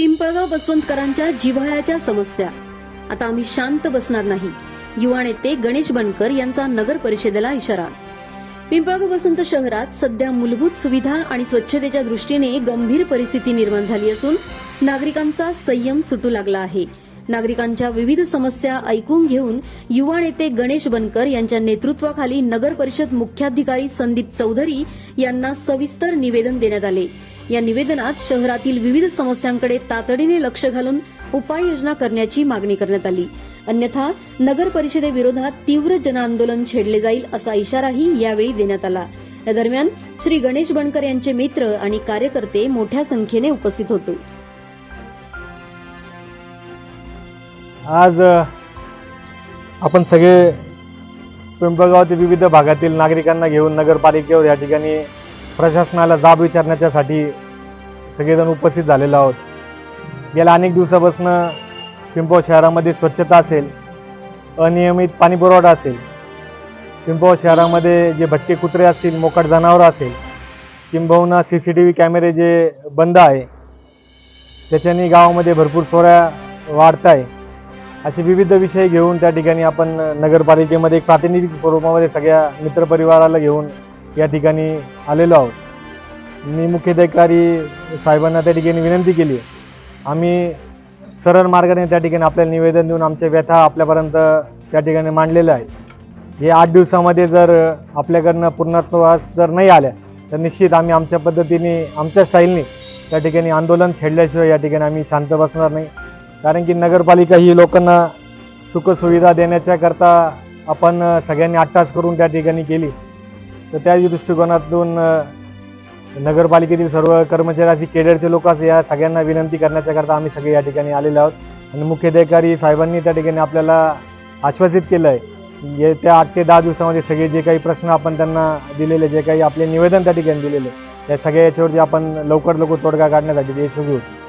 पिंपळगाव बसवंतकरांच्या जिव्हाळ्याच्या समस्या. आता आम्ही शांत बसणार नाही. युवा नेते गणेश बनकर यांचा नगर परिषदेला इशारा. पिंपळगाव बसवंत शहरात सध्या मूलभूत सुविधा आणि स्वच्छतेच्या दृष्टीने गंभीर परिस्थिती निर्माण झाली असून नागरिकांचा संयम सुटू लागला आहे. नागरिकांच्या विविध समस्या ऐकून घेऊन युवा नेते गणेश बनकर यांच्या नेतृत्वाखाली नगर परिषद मुख्याधिकारी संदीप चौधरी यांना सविस्तर निवेदन देण्यात आले. या निवेदनात शहरातील विविध समस्यांकडे तातडीने लक्ष घालून उपाययोजना करण्याची मागणी करण्यात आली. अन्यथा नगर परिषदेविरोधात तीव्र जनआंदोलन छेडले जाईल असा इशाराही यावेळी देण्यात आला. या दरम्यान श्री गणेश बनकर यांचे मित्र आणि कार्यकर्ते मोठ्या संख्येने उपस्थित होते. आज आपण सगळे पिंपळगावातील विविध भागातील नागरिकांना घेऊन नगरपालिकेवर या ठिकाणी प्रशासनाला जाब विचारण्याच्यासाठी सगळेजण उपस्थित झालेलो आहोत. गेल्या अनेक दिवसापासून पिंपळ शहरामध्ये स्वच्छता असेल अनियमित पाणीपुरवठा असेल पिंपळ शहरामध्ये जे भटके कुत्रे असतील मोकाट जनावरं असेल किंबहुना सी सी टी व्ही कॅमेरे जे बंद आहे त्याच्याने गावामध्ये भरपूर चोऱ्या वाढत आहे. असे विविध विषय घेऊन त्या ठिकाणी आपण नगरपालिकेमध्ये एक प्रातिनिधिक स्वरूपामध्ये सगळ्या मित्रपरिवाराला घेऊन या ठिकाणी आलेलो आहोत. मी मुख्याधिकारी साहेबांना त्या ठिकाणी विनंती केली आम्ही सरळ मार्गाने त्या ठिकाणी आपल्याला निवेदन देऊन आमच्या व्यथा आपल्यापर्यंत त्या ठिकाणी मांडलेल्या आहेत. हे आठ दिवसामध्ये जर आपल्याकडनं पूर्णत्वास जर नाही आल्या तर निश्चित आम्ही आमच्या पद्धतीने आमच्या स्टाईलने त्या ठिकाणी आंदोलन छेडल्याशिवाय या ठिकाणी आम्ही शांत बसणार नाही. कारण की नगरपालिका ही लोकांना सुखसुविधा देण्याच्या करता आपण सगळ्यांनी अट्टास करून त्या ठिकाणी केली. तर त्या दृष्टिकोनातून नगरपालिकेतील सर्व कर्मचारी असे केडरचे लोक असे या सगळ्यांना विनंती करण्याच्याकरता आम्ही सगळे या ठिकाणी आलेलो आहोत. आणि मुख्याधिकारी साहेबांनी त्या ठिकाणी आपल्याला आश्वासित केलं आहे येत्या आठ ते दहा दिवसामध्ये सगळे जे काही प्रश्न आपण त्यांना दिलेले जे काही आपले निवेदन त्या ठिकाणी दिलेले त्या सगळ्या याच्यावरती आपण लवकर लवकर तोडगा काढण्यासाठी यशस्वी होतो.